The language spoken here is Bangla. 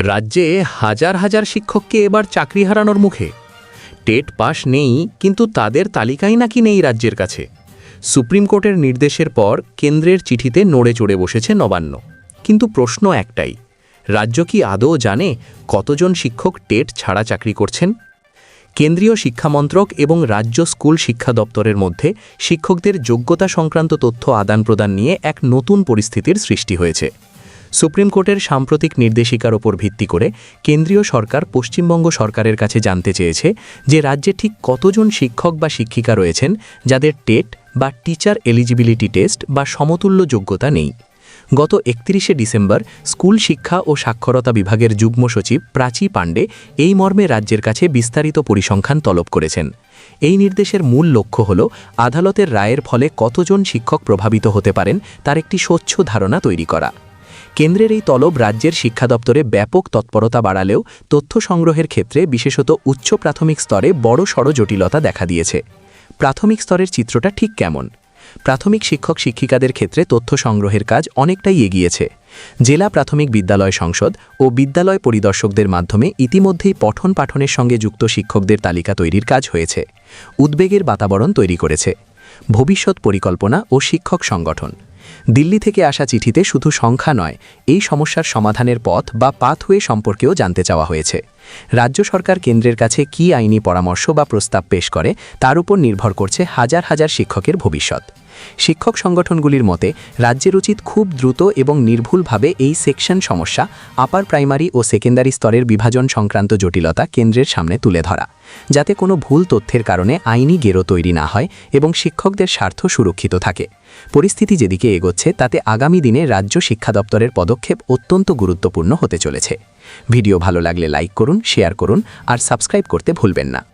রাজ্যে হাজার হাজার শিক্ষককে এবার চাকরি হারানোর মুখে। টেট পাস নেই, কিন্তু তাদের তালিকাই নাকি নেই রাজ্যের কাছে। সুপ্রিম কোর্টের নির্দেশের পর কেন্দ্রের চিঠিতে নড়ে চড়ে বসেছে নবান্ন। কিন্তু প্রশ্ন একটাই, রাজ্য কি আদৌ জানে কতজন শিক্ষক টেট ছাড়া চাকরি করছেন? কেন্দ্রীয় শিক্ষামন্ত্রক এবং রাজ্য স্কুল শিক্ষা দপ্তরের মধ্যে শিক্ষকদের যোগ্যতা সংক্রান্ত তথ্য আদান প্রদান নিয়ে এক নতুন পরিস্থিতির সৃষ্টি হয়েছে। সুপ্রিম কোর্টের সাম্প্রতিক নির্দেশিকার ওপর ভিত্তি করে কেন্দ্রীয় সরকার পশ্চিমবঙ্গ সরকারের কাছে জানতে চেয়েছে যে রাজ্যে ঠিক কতজন শিক্ষক বা শিক্ষিকা রয়েছেন যাদের টেট বা টিচার এলিজিবিলিটি টেস্ট বা সমতুল্য যোগ্যতা নেই। গত একত্রিশে ডিসেম্বর স্কুল শিক্ষা ও সাক্ষরতা বিভাগের যুগ্ম সচিব প্রাচী পাণ্ডে এই মর্মে রাজ্যের কাছে বিস্তারিত পরিসংখ্যান তলব করেছেন। এই নির্দেশের মূল লক্ষ্য হল আদালতের রায়ের ফলে কতজন শিক্ষক প্রভাবিত হতে পারেন তার একটি স্বচ্ছ ধারণা তৈরি করা। কেন্দ্রের এই তলব রাজ্যের শিক্ষা দপ্তরে ব্যাপক তৎপরতা বাড়ালেও তথ্য সংগ্রহের ক্ষেত্রে বিশেষত উচ্চ প্রাথমিক স্তরে বড় সড় জটিলতা দেখা দিয়েছে। প্রাথমিক স্তরের চিত্রটা ঠিক কেমন? প্রাথমিক শিক্ষক শিক্ষিকাদের ক্ষেত্রে তথ্য সংগ্রহের কাজ অনেকটাই এগিয়েছে। জেলা প্রাথমিক বিদ্যালয় সংসদ ও বিদ্যালয় পরিদর্শকদের মাধ্যমে ইতিমধ্যেই পঠন পাঠনের সঙ্গে যুক্ত শিক্ষকদের তালিকা তৈরির কাজ হয়েছে। উদ্বেগের বাতাবরণ তৈরি করেছে। ভবিষ্যৎ পরিকল্পনা ও শিক্ষক সংগঠন দিল্লি থেকে আসা চিঠিতে শুধু সংখ্যা নয়, এই সমস্যার সমাধানের পথ বা পাথওয়ে সম্পর্কেও জানতে চাওয়া হয়েছে। রাজ্য সরকার কেন্দ্রের কাছে কী আইনি পরামর্শ বা প্রস্তাব পেশ করে, তার উপর নির্ভর করছে হাজার হাজার শিক্ষকের ভবিষ্যৎ। শিক্ষক সংগঠনগুলির মতে, রাজ্যের উচিত খুব দ্রুত এবং নির্ভুলভাবে এই সেকশন সমস্যা আপার প্রাইমারি ও সেকেন্ডারি স্তরের বিভাজন সংক্রান্ত জটিলতা কেন্দ্রের সামনে তুলে ধরা, যাতে কোনো ভুল তথ্যের কারণে আইনি গেরো তৈরি না হয় এবং শিক্ষকদের স্বার্থ সুরক্ষিত থাকে। পরিস্থিতি যেদিকে এগোচ্ছে, তাতে আগামী দিনে রাজ্য শিক্ষা দপ্তরের পদক্ষেপ অত্যন্ত গুরুত্বপূর্ণ হতে চলেছে। ভিডিও ভালো লাগলে লাইক করুন, শেয়ার করুন, আর সাবস্ক্রাইব করতে ভুলবেন না।